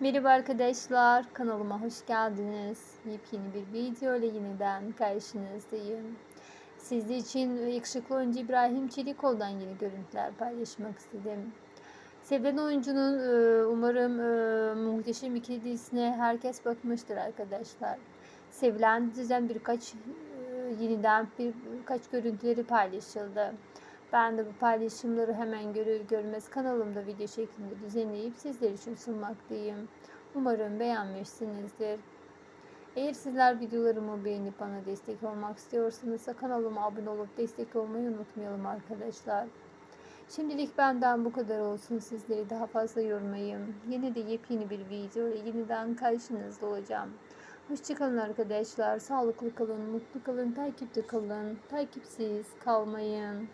Merhaba arkadaşlar, kanalıma hoş geldiniz. Yepyeni bir video ile yeniden karşınızdayım. Sizler için yakışıklı oyuncu İbrahim Çelikoğlu'dan yeni görüntüler paylaşmak istedim. Sevilen oyuncunun e, umarım e, muhteşem ikili dizisine herkes bakmıştır arkadaşlar. Sevilen diziden birkaç e, yeniden bir, birkaç görüntüleri paylaşıldı. Ben de bu paylaşımları hemen görür görmez kanalımda video şeklinde düzenleyip sizler için sunmaktayım. Umarım beğenmişsinizdir. Eğer sizler videolarımı beğenip bana destek olmak istiyorsanız kanalıma abone olup destek olmayı unutmayalım arkadaşlar. Şimdilik benden bu kadar olsun. Sizleri daha fazla yormayayım. Yine de yepyeni bir video ile yeniden karşınızda olacağım. Hoşçakalın arkadaşlar. Sağlıklı kalın, mutlu kalın, takipte kalın. Takipsiz kalmayın.